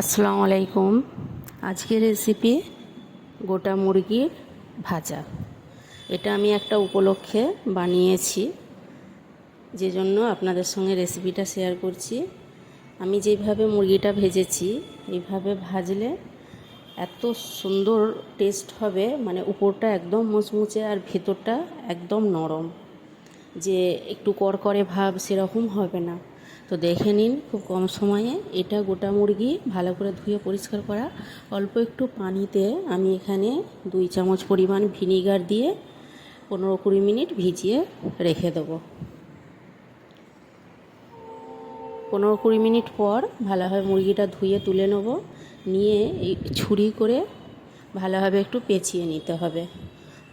আসসালামু আলাইকুম। আজকের রেসিপি গোটা মুরগির ভাজা। এটা আমি একটা উপলক্ষে বানিয়েছি যে জন্য আপনাদের সঙ্গে রেসিপিটা শেয়ার করছি। আমি যেভাবে মুরগিটা ভেজেছি, এইভাবে ভাজলে এত সুন্দর টেস্ট হবে মানে উপরটা একদম মুচমুচে আর ভেতরটা একদম নরম। যে একটু করকরে ভাব সেরকম হবে না। তো দেখে নিন খুব কম সময়ে। এটা গোটা মুরগি ভালো করে ধুয়ে পরিষ্কার করা। অল্প একটু পানিতে আমি এখানে দুই চামচ পরিমাণ ভিনিগার দিয়ে পনেরো কুড়ি মিনিট ভিজিয়ে রেখে দেবো। পনেরো কুড়ি মিনিট পর ভালোভাবে মুরগিটা ধুয়ে তুলে নেব। নিয়ে এই ছুরি করে ভালোভাবে একটু পেঁচিয়ে নিতে হবে।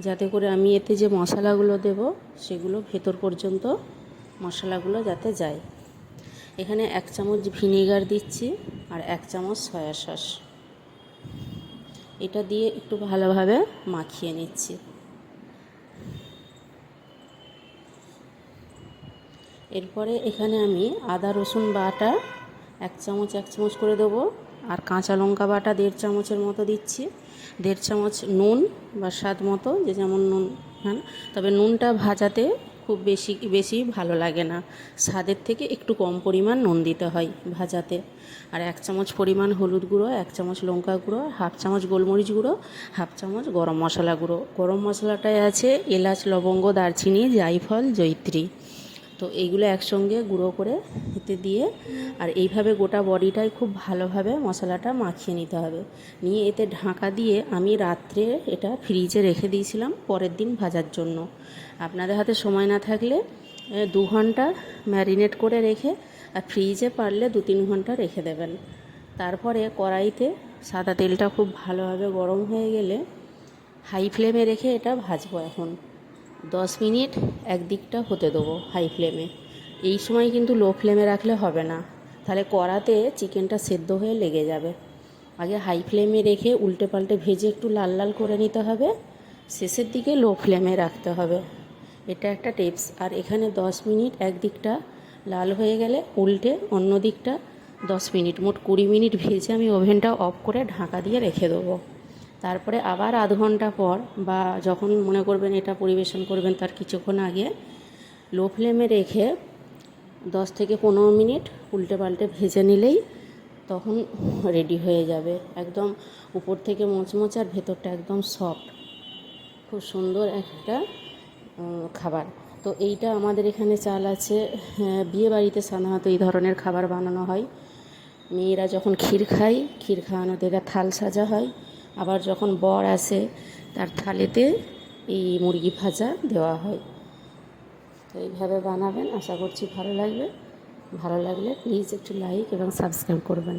যাতে করে আমি এতে যে মশলাগুলো দেব সেগুলো ভেতর পর্যন্ত মশলাগুলো যাতে যায়। এখানে এক চামচ ভিনেগার দিচ্ছি আর এক চামচ সয়া সস। এটা দিয়ে একটু ভালোভাবে মাখিয়ে নিচ্ছি। এরপরে এখানে আমি আদা, রসুন বাটা এক চামচ এক চামচ করে দেবো আর কাঁচা লঙ্কা বাটা দেড় চামচের মতো দিচ্ছি। দেড় চামচ নুন বা স্বাদ মতো, যে যেমন নুন হ্যাঁ? তবে নুনটা ভাজাতে খুব বেশি বেশি ভালো লাগে না। স্বাদের থেকে একটু কম পরিমাণ নুন দিতে হয় ভাজাতে। আর এক চামচ পরিমাণ হলুদ গুঁড়ো, এক চামচ লঙ্কা গুঁড়ো, হাফ চামচ গোলমরিচ গুঁড়ো, হাফ চামচ গরম মশলা গুঁড়ো। গরম মশলাটায় আছে এলাচ, লবঙ্গ, দারচিনি, জায়ফল জৈত্রী তো এইগুলো একসঙ্গে গুঁড়ো করে এতে দিয়ে আর এইভাবে গোটা বডিটাই খুব ভালোভাবে মশলাটা মাখিয়ে নিতে হবে। নিয়ে এতে ঢাকা দিয়ে আমি রাত্রে এটা ফ্রিজে রেখে দিয়েছিলাম পরের দিন ভাজার জন্য। আপনাদের হাতে সময় না থাকলে দু ঘণ্টা ম্যারিনেট করে রেখে আর ফ্রিজে পারলে দু তিন ঘণ্টা রেখে দেবেন। তারপরে কড়াইতে সাদা তেলটা খুব ভালোভাবে গরম হয়ে গেলে হাই ফ্লেমে রেখে এটা ভাজবো এখন। দশ মিনিট একদিকটা হতে দেবো হাই ফ্লেমে। এই সময় কিন্তু লো ফ্লেমে রাখলে হবে না। তাহলে কড়াতে চিকেনটা সেদ্ধ হয়ে লেগে যাবে। আগে হাই ফ্লেমে রেখে উল্টে পাল্টে ভেজে একটু লাল লাল করে নিতে হবে। শেষের দিকে লো ফ্লেমে রাখতে হবে। এটা একটা টিপস। আর এখানে দশ মিনিট একদিকটা লাল হয়ে গেলে উল্টে অন্য দিকটা দশ মিনিট, মোট কুড়ি মিনিট ভেজে আমি ওভেনটা অফ করে ঢাকা দিয়ে রেখে দেবো। তারপরে আবার আধ ঘণ্টা পর বা যখন মনে করবেন এটা পরিবেশন করবেন তার কিছুক্ষণ আগে লো ফ্লেমে রেখে দশ থেকে পনেরো মিনিট উল্টে পাল্টে ভেজে নিলেই তখন রেডি হয়ে যাবে। একদম উপর থেকে মোচমোচ আর ভেতরটা একদম সফট খুব সুন্দর একটা খাবার। তো এইটা আমাদের এখানে চাল আছে। হ্যাঁ, বিয়ে বাড়িতে সাধারণত এই ধরনের খাবার বানানো হয়। মেয়েরা যখন ক্ষীর খায় ক্ষীর খাওয়ানোতে এটা থাল সাজা হয়। আবার যখন বর আসে, তার থালেতে এই মুরগি ভাজা দেওয়া হয়। তো এইভাবে বানাবেন, আশা করছি ভালো লাগবে। ভালো লাগলে প্লিজ একটু লাইক এবং সাবস্ক্রাইব করবেন।